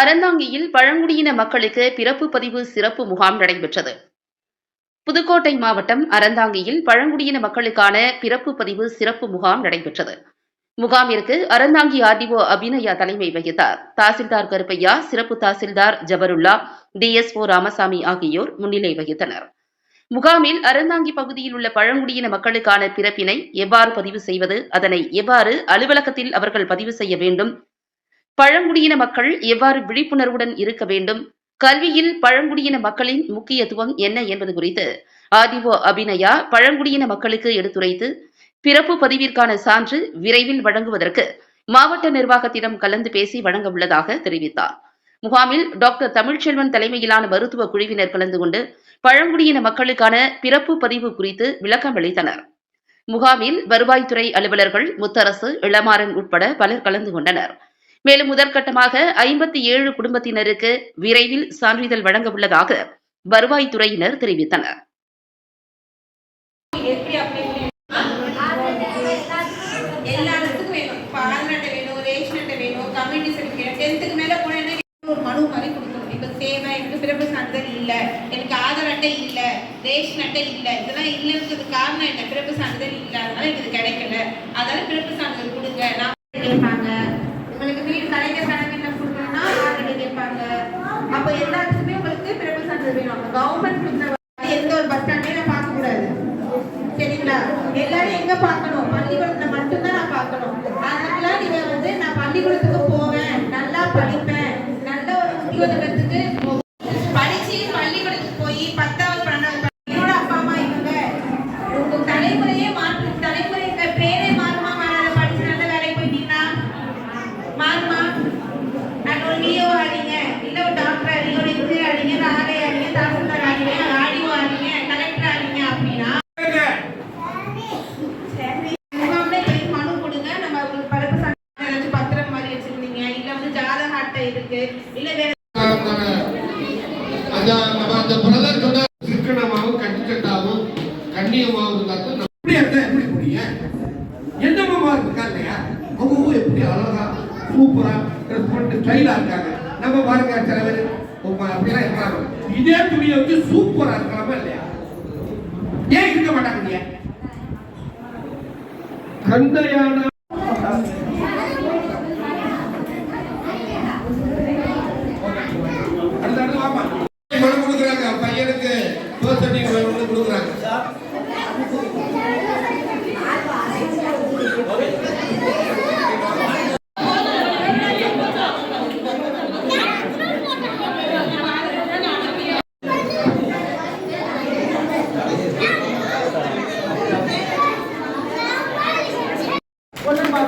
அறந்தாங்கியில் பழங்குடியின மக்களுக்கு பிறப்பு பதிவு சிறப்பு முகாம் நடைபெற்றது. புதுக்கோட்டை மாவட்டம் அறந்தாங்கியில் பழங்குடியின மக்களுக்கான பிறப்பு பதிவு சிறப்பு முகாம் நடைபெற்றது. முகாமிற்கு அறந்தாங்கி ஆர்டிஓ அபிநயா தலைமை வகித்தார். தாசில்தார் கருப்பையா சிறப்பு தாசில்தார் ஜபருல்லா டிஎஸ்ஓ ராமசாமி ஆகியோர் முன்னிலை வகித்தனர். முகாமில் அறந்தாங்கி பகுதியில் உள்ள பழங்குடியின மக்களுக்கான பிறப்பினை எவ்வாறு பதிவு செய்வது அதனை எவ்வாறு அலுவலகத்தில் அவர்கள் பதிவு செய்ய வேண்டும் பழங்குடியின மக்கள் எவ்வாறு விழிப்புணர்வுடன் இருக்க வேண்டும்? கல்வியில் பழங்குடியின மக்களின் முக்கியத்துவம் என்ன என்பது குறித்து ஆதிஓ அபிநயா பழங்குடியின மக்களுக்கு எடுத்துரைத்து பிறப்பு பதிவிற்கான சான்று விரைவில் வழங்குவதற்கு மாவட்ட நிர்வாகத்திடம் கலந்து பேசி வழங்க உள்ளதாக தெரிவித்தார். முகாமில் டாக்டர் தமிழ்ச்செல்வன் தலைமையிலான மருத்துவ குழுவினர் கலந்து கொண்டு பழங்குடியின மக்களுக்கான பிறப்பு பதிவு குறித்து விளக்கம் அளித்தனர். முகாமில் வருவாய்த்துறை அலுவலர்கள் முத்தரசு இளமாறன் உட்பட பலர் கலந்து கொண்டனர். மேலும் முதற்கட்டமாக ஐம்பத்தி ஏழு குடும்பத்தினருக்கு விரைவில் சான்றிதழ் வழங்க உள்ளதாக வருவாய்த்துறையினர் தெரிவித்தனர். எப்படி ரேஷன் அட்டை மேலே இப்போ தேவை எனக்கு பிறப்பு சான்றிதழ் இல்லை. எனக்கு ஆதார் அட்டை இல்லை. ரேஷன் அட்டை இல்லை. இதெல்லாம் இல்லைன்றதுக்கு காரணம் என்ன? பிறப்பு சான்றிதழ் இல்லை. அதனால எனக்கு இது கிடைக்கல. அதனால பிறப்பு சான்றிதழ் கொடுங்க. நான் எல்லாத்துக்குமே உங்களுக்கு பிறப்பு சான்றிதழ் வேணும். கவர்மெண்ட் கொடுத்த எந்த ஒரு பஸ் ஸ்டாண்ட்லயும் நான் பார்க்க கூடாது சரிங்களா? எல்லாரும் எங்க பார்க்கணும்? பள்ளிக்கூடத்துல மட்டும்தான் நான் பார்க்கணும். அதனால நீங்க வந்து நான் பள்ளிக்கூடத்துக்கு போவேன். நல்லா படிப்பேன். நல்ல ஒரு உத்தியோகத்துக்கு இருக்கு. இல்ல வேற நம்ம சிக்கனமாகவும் கட்டுக்கட்டாகவும் கண்ணியமாகவும் எப்படி இருந்தா எப்படி இருக்கா இல்லையா? அவங்க எப்படி அழகா சூப்பரா ட்ரெஸ் பண்ணிட்டு ஸ்டைலா இருக்காங்க. நம்ம பாருங்க சில பேர். அப்படிலாம் இதே துணியை வச்சு சூப்பரா இருக்கலாமா இல்லையா? ஏன் இருக்க மாட்டாங்க கந்தையான birth certificate மனு கொடுக்குறாங்க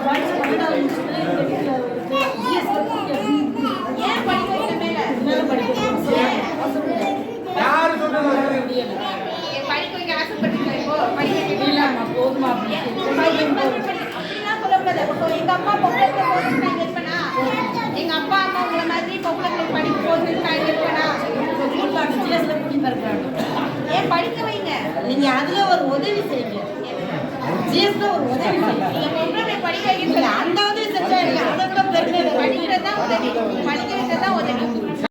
ஏன் அட்லீஸ்ட் ஒரு உதவி. அந்த உதவி படிக்க